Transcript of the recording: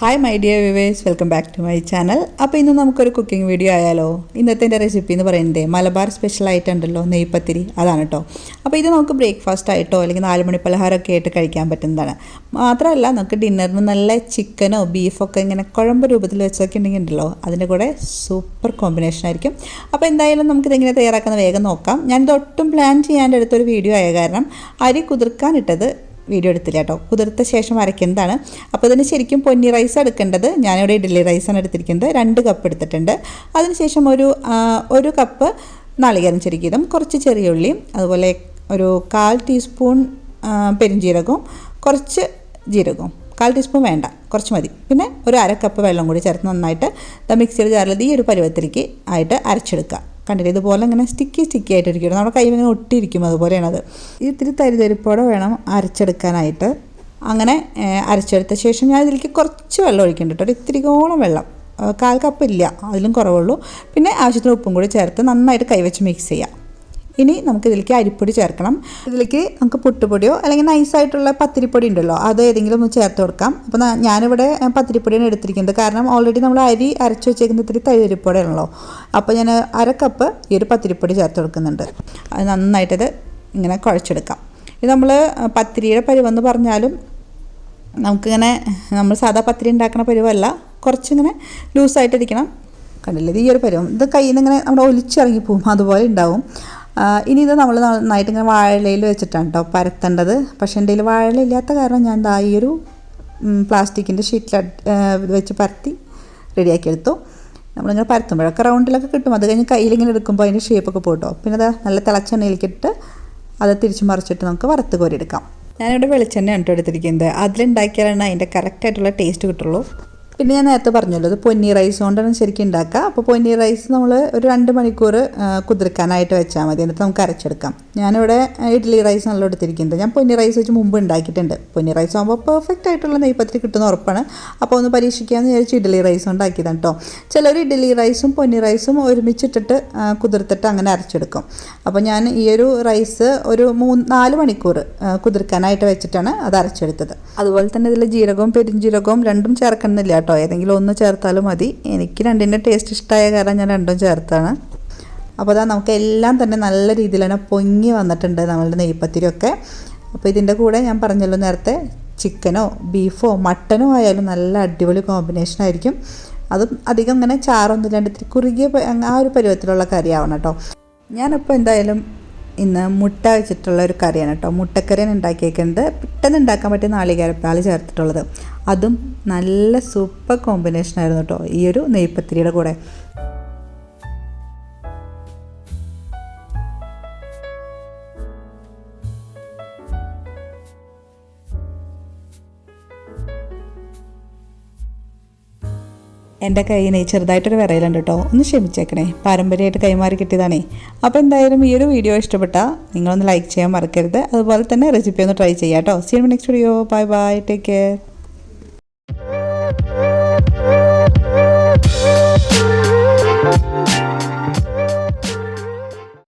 Hi my dear viewers welcome back to my channel അപ്പോൾ ഇന്ന് നമുക്കൊരു കുക്കിംഗ് വീഡിയോ ആയാലോ? ഇന്നത്തെ എന്റെ റെസിപ്പി എന്ന് പറയുന്നത് മലബാർ സ്പെഷ്യൽ ആയിട്ടുണ്ടല്ലോ നെയ്പത്തിരി. അതാണ് കേട്ടോ അപ്പോൾ ഇത് നമുക്ക് ബ്രേക്ക്ഫാസ്റ്റ് ആയിട്ടോ അല്ലെങ്കിൽ നാല് മണി പലഹാരമൊക്കെ ആയിട്ട് കഴിക്കാൻ പറ്റുന്നതാണ്. മാത്രമല്ല നമുക്ക് ഡിന്നറിന് നല്ല ചിക്കനോ ബീഫൊക്കെ ഇങ്ങനെ കുഴമ്പ് രൂപത്തിൽ വെച്ചൊക്കെ ഉണ്ടെങ്കിൽ ഉണ്ടല്ലോ അതിന്റെ കൂടെ സൂപ്പർ കോമ്പിനേഷൻ ആയിരിക്കും. അപ്പോൾ എന്തായാലും നമുക്കിതെങ്ങനെ തയ്യാറാക്കുന്ന വേഗം നോക്കാം. ഞാനിത് ഒട്ടും പ്ലാൻ ചെയ്യാന്റെ എടുത്തൊരു വീഡിയോ ആയ കാരണം അരി കുതിർക്കാനിട്ടത് വീഡിയോ എടുത്തില്ല കേട്ടോ. കുതിർത്ത ശേഷം അരയ്ക്കുന്നതാണ്. അപ്പോൾ ഇതിന് ശരിക്കും പൊന്നി റൈസ് എടുക്കേണ്ടത് ഞാനിവിടെ ഇഡ്ഡലി റൈസാണ് എടുത്തിരിക്കുന്നത്. രണ്ട് കപ്പ് എടുത്തിട്ടുണ്ട്. അതിനുശേഷം ഒരു ഒരു കപ്പ് നാളികേരം ചെരുക്കിയതും കുറച്ച് ചെറിയ ഉള്ളിയും അതുപോലെ ഒരു കാൽ ടീസ്പൂൺ പെരിഞ്ജീരകവും കുറച്ച് ജീരകവും. കാൽ ടീസ്പൂൺ വേണ്ട കുറച്ച് മതി. പിന്നെ ഒരു അര കപ്പ് വെള്ളം കൂടി ചേർത്ത് നന്നായിട്ട് ദ മിക്സിയുടെ ജാറിൽ ഈ ഒരു പരുവത്തിലേക്ക് ആയിട്ട് അരച്ചെടുക്കുക. കണ്ടില്ലേ? ഇതുപോലെ ഇങ്ങനെ സ്റ്റിക്കി സ്റ്റിക്കി ആയിട്ടിരിക്കും. നമ്മുടെ കൈ ഇങ്ങനെ ഒട്ടിയിരിക്കും അതുപോലെയാണത് ഇത്തിരി തരിതരിപ്പോടെ വേണം അരച്ചെടുക്കാനായിട്ട്. അങ്ങനെ അരച്ചെടുത്ത ശേഷം ഞാൻ ഇതിലേക്ക് കുറച്ച് വെള്ളം ഒഴിക്കുന്നുണ്ട് കേട്ടോ. ഒരു വെള്ളം. കാൽ കപ്പ് ഇല്ല. അതിലും കുറവുള്ളൂ. പിന്നെ ആവശ്യത്തിന് ഉപ്പും കൂടി ചേർത്ത് നന്നായിട്ട് കൈവച്ച് മിക്സ് ചെയ്യാം. ഇനി നമുക്ക് ഇതിലേക്ക് അരിപ്പൊടി ചേർക്കണം. ഇതിലേക്ക് നമുക്ക് പുട്ടുപൊടിയോ അല്ലെങ്കിൽ നൈസായിട്ടുള്ള പത്തിരിപ്പൊടി ഉണ്ടല്ലോ അത് ഏതെങ്കിലും ഒന്ന് ചേർത്ത് കൊടുക്കാം. അപ്പോൾ ഞാനിവിടെ പത്തിരിപ്പൊടിയാണ് എടുത്തിരിക്കുന്നത്. കാരണം ഓൾറെഡി നമ്മൾ അരി അരച്ച് വെച്ചേക്കുന്ന ഇത്തിരി തൈരിപ്പൊടിയാണല്ലോ അപ്പോൾ ഞാൻ അര കപ്പ് ഈ ഒരു പത്തിരിപ്പൊടി ചേർത്ത് കൊടുക്കുന്നുണ്ട്. അത് നന്നായിട്ടത് ഇങ്ങനെ കുഴച്ചെടുക്കാം. ഇത് നമ്മൾ പത്തിരിയുടെ പരിവെന്ന് പറഞ്ഞാലും നമുക്കിങ്ങനെ നമ്മൾ സാധാ പത്തിരി ഉണ്ടാക്കുന്ന പരിവല്ല കുറച്ചിങ്ങനെ ലൂസായിട്ടിരിക്കണം കണ്ടില്ലേ? ഈ ഒരു പരിവം. ഇത് കയ്യിൽ നിന്ന് ഇങ്ങനെ നമ്മുടെ ഒലിച്ചിറങ്ങി പോകും. അതുപോലെ ഉണ്ടാവും. ഇനി ഇത് നമ്മൾ നന്നായിട്ട് ഇങ്ങനെ വാഴയിലയിൽ വെച്ചിട്ടാണ് കേട്ടോ പരത്തേണ്ടത്. പക്ഷേ എന്റെ കയ്യിൽ വാഴയില ഇല്ലാത്ത കാരണം ഞാൻ ദാ ഈ ഒരു പ്ലാസ്റ്റിക്കിന്റെ ഷീറ്റിൽ വെച്ച് പരത്തി റെഡിയാക്കി എടുത്തു. നമ്മളിങ്ങനെ പരത്തുമ്പോഴൊക്കെ റൗണ്ടിലൊക്കെ കിട്ടും. അത് കഴിഞ്ഞ് കയ്യിലിങ്ങനെ എടുക്കുമ്പോൾ അതിന്റെ ഷേപ്പൊക്കെ പോട്ടോ. പിന്നെ അത് നല്ല തിളച്ചെണ്ണയിലേക്കിട്ട് അത് തിരിച്ച് മറിച്ചിട്ട് നമുക്ക് വറുത്ത് കോരിയെടുക്കാം ഞാനിവിടെ വെളിച്ചെണ്ണ കേട്ടോ എടുത്തിരിക്കുന്നത്. അതിലുണ്ടാക്കിയാലാണ് അതിന്റെ കറക്റ്റായിട്ടുള്ള ടേസ്റ്റ് കിട്ടുള്ളൂ. പിന്നെ ഞാൻ നേരത്തെ പറഞ്ഞല്ലോ ഇത് പൊന്നി റൈസ് കൊണ്ടാണ് ശരിക്കും ഉണ്ടാക്കുക അപ്പോൾ പൊന്നി റൈസ് നമ്മൾ ഒരു രണ്ട് മണിക്കൂർ കുതിർക്കാനായിട്ട് വെച്ചാൽ മതി. എന്നിട്ട് നമുക്ക് അരച്ചെടുക്കാം. ഞാനിവിടെ ഇഡ്ഡലി റൈസ് നല്ല എടുത്തിരിക്കുന്നത്. ഞാൻ പൊന്നി റൈസ് വെച്ച് മുമ്പ് ഉണ്ടാക്കിയിട്ടുണ്ട് പൊന്നി റൈസ് ആകുമ്പോൾ പെർഫെക്റ്റ് ആയിട്ടുള്ള നെയ്പത്തിരി കിട്ടുന്ന ഉറപ്പാണ്. അപ്പോൾ ഒന്ന് പരീക്ഷിക്കാമെന്ന് വിചാരിച്ച് ഇഡ്ഡലി റൈസ് ഉണ്ടാക്കിയതാണ് കേട്ടോ ചിലർ ഇഡ്ഡലി റൈസും പൊന്നി റൈസും ഒരുമിച്ചിട്ടിട്ട് കുതിർത്തിട്ട് അങ്ങനെ അരച്ചെടുക്കും. അപ്പോൾ ഞാൻ ഈ ഒരു റൈസ് ഒരു മൂന്ന് നാല് മണിക്കൂർ കുതിർക്കാനായിട്ട് വെച്ചിട്ടാണ് അത് അരച്ചെടുത്തത്. അതുപോലെ തന്നെ ഇതിൽ ജീരകവും പെരിഞ്ജീരകവും രണ്ടും ചേർക്കണമെന്നില്ല കേട്ടോ. ഏതെങ്കിലും ഒന്ന് ചേർത്താലും മതി. എനിക്ക് രണ്ടിന്റെ ടേസ്റ്റ് ഇഷ്ടമായ കാരണം ഞാൻ രണ്ടും ചേർത്താണ്. അപ്പോൾ അതാ നമുക്ക് എല്ലാം തന്നെ നല്ല രീതിയിൽ തന്നെ പൊങ്ങി വന്നിട്ടുണ്ട് നമ്മളുടെ നെയ്പ്പത്തിരിയൊക്കെ അപ്പോൾ ഇതിന്റെ കൂടെ ഞാൻ പറഞ്ഞല്ലോ നേരത്തെ ചിക്കനോ ബീഫോ മട്ടനോ ആയാലും നല്ല അടിപൊളി കോമ്പിനേഷൻ ആയിരിക്കും. അതും അധികം ഇങ്ങനെ ചാറൊന്നും ഇല്ലാണ്ട് ഇത്തിരി കുറുകിയ ആ ഒരു പരുവത്തിലുള്ള കറി ആവണം കേട്ടോ. ഞാനിപ്പോൾ എന്തായാലും ഇന്ന് മുട്ട വെച്ചിട്ടുള്ള ഒരു കറിയാണ് കേട്ടോ. മുട്ടക്കറിയാണ് ഉണ്ടാക്കിയേക്കുന്നത്. പെട്ടെന്ന് ഉണ്ടാക്കാൻ പറ്റിയ നാളികേരപ്പാൽ ചേർത്തിട്ടുള്ളത്. അതും നല്ല സൂപ്പർ കോമ്പിനേഷൻ ആയിരുന്നു കേട്ടോ. ഈ ഒരു നെയ്പ്പത്തിരിയുടെ കൂടെ. എന്റെ കയ്യിനെ ചെറുതായിട്ടൊരു വിറയലുണ്ട് കേട്ടോ ഒന്ന് ക്ഷമിച്ചേക്കണേ. പാരമ്പര്യമായിട്ട് കൈമാറി കിട്ടിയതാണേ. അപ്പോൾ എന്തായാലും ഈ ഒരു വീഡിയോ ഇഷ്ടപ്പെട്ടാൽ നിങ്ങളൊന്ന് ലൈക്ക് ചെയ്യാൻ മറക്കരുത്. അതുപോലെ തന്നെ റെസിപ്പി ഒന്ന് ട്രൈ ചെയ്യാം കേട്ടോ see in next video bye bye take care